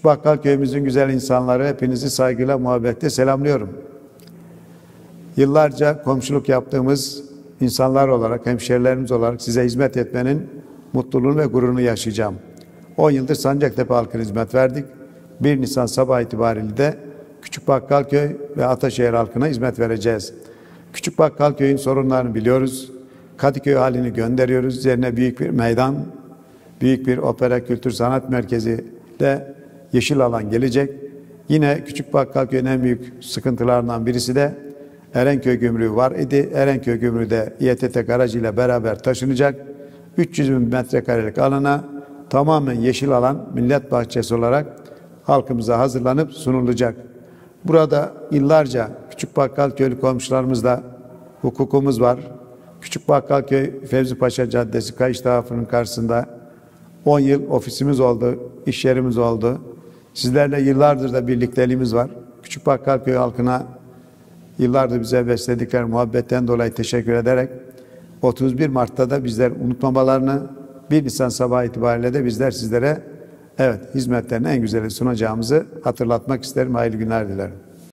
Küçük Bakkal köyümüzün güzel insanları hepinizi saygıyla, muhabbetle selamlıyorum. Yıllarca komşuluk yaptığımız insanlar olarak, hemşerilerimiz olarak size hizmet etmenin mutluluğunu ve gururunu yaşayacağım. 10 yıldır Sancaktepe halkına hizmet verdik. 1 Nisan sabah itibariyle de Küçük Bakkalköy ve Ataşehir halkına hizmet vereceğiz. Küçük Bakkalköy'ün sorunlarını biliyoruz. Kadıköy halini gönderiyoruz. Üzerine büyük bir meydan, büyük bir opera kültür sanat merkezi de yeşil alan gelecek. Yine Küçük Bakkalköy'ün en büyük sıkıntılarından birisi de Erenköy Gümrüğü var idi. Erenköy Gümrüğü de İETT garajı ile beraber taşınacak. 300 bin metrekarelik alana tamamen yeşil alan millet bahçesi olarak halkımıza hazırlanıp sunulacak. Burada yıllarca Küçük Bakkalköylü komşularımızla hukukumuz var. Küçük Bakkalköy Fevzi Paşa Caddesi Kayış tarafının karşısında 10 yıl ofisimiz oldu, iş yerimiz oldu. Sizlerle yıllardır da birlikteliğimiz var. Küçük Bakkalköy halkına yıllardır bize besledikleri muhabbetten dolayı teşekkür ederek 31 Mart'ta da bizler unutmamalarını 1 Nisan sabah itibariyle de bizler sizlere evet hizmetlerin en güzeli sunacağımızı hatırlatmak isterim. Hayırlı günler dilerim.